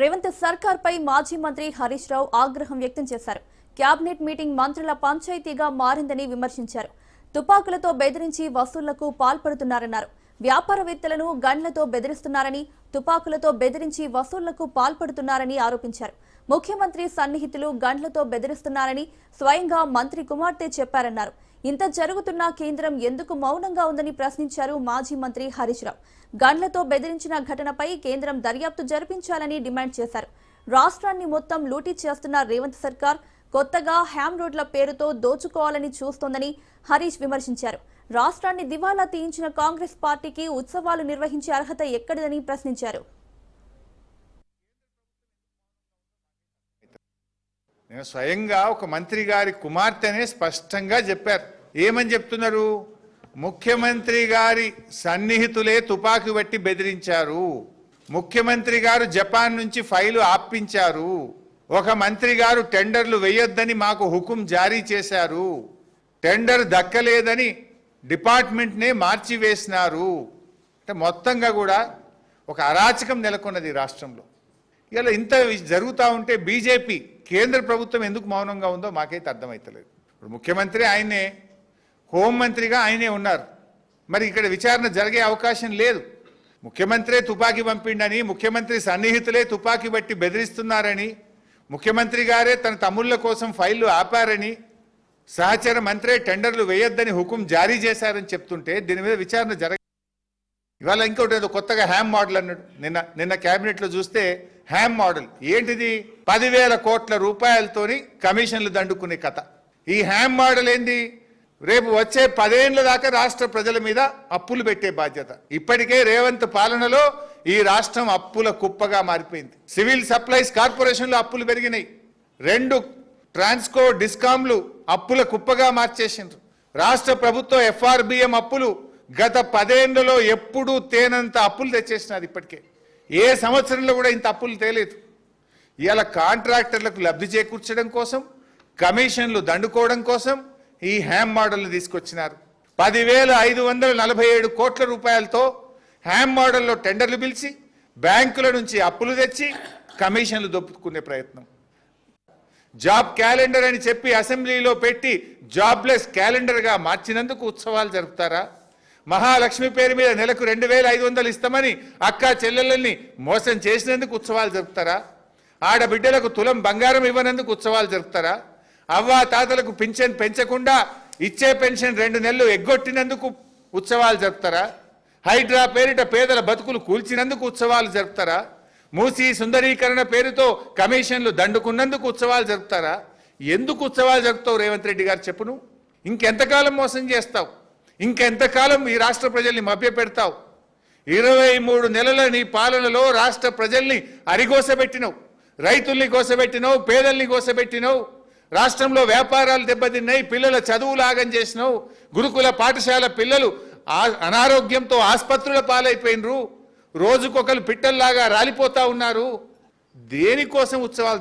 రేవంత్ సర్కార్ పై మాజీ మంత్రి హరీష్ రావు ఆగ్రహం వ్యక్తం చేశారు. క్యాబినెట్ మీటింగ్ మంత్రుల పంచాయతీగా మారిందని విమర్శించారు. తుపాకులతో బెదిరించి వసూళ్ళకు పాల్పడుతున్నారన్నారు. వ్యాపారవేత్తలను గన్లతో బెదిరిస్తున్నారని తుపాకులతో బెదిరించి వసూళ్ళకు పాల్పడుతున్నారని ఆరోపించారు. ముఖ్యమంత్రి సన్నిహితులు గన్లతో బెదిరిస్తున్నారని స్వయంగా మంత్రి కుమార్తె చెప్పారన్నారు. ఇంత జరుగుతున్నా కేంద్రం ఎందుకు మౌనంగా ఉందని ప్రశ్నించారు మాజీ మంత్రి హరీష్ రావు. గన్లతో బెదిరించిన ఘటనపై కేంద్రం దర్యాప్తు జరిపించాలని డిమాండ్ చేశారు. రాష్ట్రాన్ని మొత్తం లూటీ చేస్తున్న రేవంత్ సర్కార్ కొత్తగా హ్యామ్ రోడ్ల పేరుతో దోచుకోవాలని చూస్తోందని హరీష్ విమర్శించారు. రాష్ట్రాన్ని దివాలా తీయించిన కాంగ్రెస్ పార్టీకి ఉత్సవాలు నిర్వహించే అర్హత ఎక్కడిదని ప్రశ్నించారు. నేను స్వయంగా ఒక మంత్రి గారి కుమార్తెనే స్పష్టంగా చెప్పారు. ఏమని చెప్తున్నారు? ముఖ్యమంత్రి గారి సన్నిహితులే తుపాకీ బట్టి బెదిరించారు. ముఖ్యమంత్రి గారు జపాన్ నుంచి ఫైలు ఆప్పించారు ఒక మంత్రి గారు టెండర్లు వేయొద్దని మాకు హుకుం జారీ చేశారు. టెండర్ దక్కలేదని డిపార్ట్మెంట్నే మార్చివేసినారు. అంటే మొత్తంగా కూడా ఒక అరాచకం నెలకొన్నది రాష్ట్రంలో. ఇలా ఇంత జరుగుతూ ఉంటే బీజేపీ కేంద్ర ప్రభుత్వం ఎందుకు మౌనంగా ఉందో మాకైతే అర్థమవుతలేదు ఇప్పుడు ముఖ్యమంత్రి ఆయనే హోంమంత్రిగా ఆయనే ఉన్నారు. మరి ఇక్కడ విచారణ జరిగే అవకాశం లేదు. ముఖ్యమంత్రే తుపాకీ పంపిండని ముఖ్యమంత్రి సన్నిహితులే తుపాకీ బట్టి బెదిరిస్తున్నారని ముఖ్యమంత్రి గారే తన తమ్ముళ్ళ కోసం ఫైళ్ళు ఆపారని సహచర మంత్రే టెండర్లు వేయొద్దని హుకుం జారీ చేశారని చెప్తుంటే దీని మీద విచారణ జరగ ఇవాళ ఇంకోటి ఏదో కొత్తగా హ్యామ్ మోడల్ అన్నాడు. నిన్న నిన్న క్యాబినెట్లో చూస్తే హ్యామ్ మోడల్. ఏంటిది? పదివేల కోట్ల రూపాయలతోని కమిషన్లు దండుకునే కథ. ఈ హ్యామ్ మోడల్ ఏంది? రేపు వచ్చే పదేళ్ళ దాకా రాష్ట్ర ప్రజల మీద అప్పులు పెట్టే బాధ్యత. ఇప్పటికే రేవంత్ పాలనలో ఈ రాష్ట్రం అప్పుల కుప్పగా మారిపోయింది. సివిల్ సప్లైస్ కార్పొరేషన్లో అప్పులు పెరిగినాయి. రెండు ట్రాన్స్కో డిస్కామ్లు అప్పుల కుప్పగా మార్చేసిండ్రు. రాష్ట్ర ప్రభుత్వం ఎఫ్ఆర్బిఎం అప్పులు గత పదేళ్ళలో ఎప్పుడూ తేనంత అప్పులు తెచ్చేసినారు ఇప్పటికే. ఏ సంవత్సరంలో కూడా ఇంత అప్పులు తేలేదు. ఇలా కాంట్రాక్టర్లకు లబ్ధి చేకూర్చడం కోసం కమిషన్లు దండుకోవడం కోసం ఈ హ్యామ్ మోడల్ తీసుకొచ్చినారు. పదివేల ఐదు వందల నలభై ఏడు కోట్ల రూపాయలతో హ్యామ్ మోడల్లో టెండర్లు పిలిచి బ్యాంకుల నుంచి అప్పులు తెచ్చి కమిషన్లు దొప్పుకునే ప్రయత్నం. జాబ్ క్యాలెండర్ అని చెప్పి అసెంబ్లీలో పెట్టి జాబ్లెస్ క్యాలెండర్గా మార్చినందుకు ఉత్సవాలు జరుపుతారా? మహాలక్ష్మి పేరు మీద నెలకు రెండు వేల ఐదు వందలు ఇస్తామని అక్క చెల్లెళ్ళని మోసం చేసినందుకు ఉత్సవాలు జరుపుతారా? ఆడబిడ్డలకు తులం బంగారం ఇవ్వనందుకు ఉత్సవాలు జరుపుతారా? అవ్వా తాతలకు పింఛన్ పెంచకుండా ఇచ్చే పెన్షన్ రెండు నెలలు ఎగ్గొట్టినందుకు ఉత్సవాలు జరుపుతారా? హైడ్రా పేరిట పేదల బతుకులు కూల్చినందుకు ఉత్సవాలు జరుపుతారా? మూసి సుందరీకరణ పేరుతో కమిషన్లు దండుకున్నందుకు ఉత్సవాలు జరుపుతారా? ఎందుకు ఉత్సవాలు జరుపుతావు రేవంత్ రెడ్డి గారు చెప్పును? ఇంకెంతకాలం మోసం చేస్తావు? ఇంకెంతకాలం ఈ రాష్ట్ర ప్రజల్ని మభ్యపెడతావు? ఇరవై మూడు నెలల నీ పాలనలో రాష్ట్ర ప్రజల్ని అరిగోసబెట్టినవు. రైతుల్ని కోసబెట్టినవు పేదల్ని కోసబెట్టినవు రాష్ట్రంలో వ్యాపారాలు దెబ్బతిన్నాయి పిల్లల చదువులు ఆగం చేసినావు గురుకుల పాఠశాల పిల్లలు ఆ- అనారోగ్యంతో ఆసుపత్రుల పాలైపోయినరు రోజుకొకరు పిట్టల్లాగా రాలిపోతా ఉన్నారు. దేనికోసం ఉత్సవాలు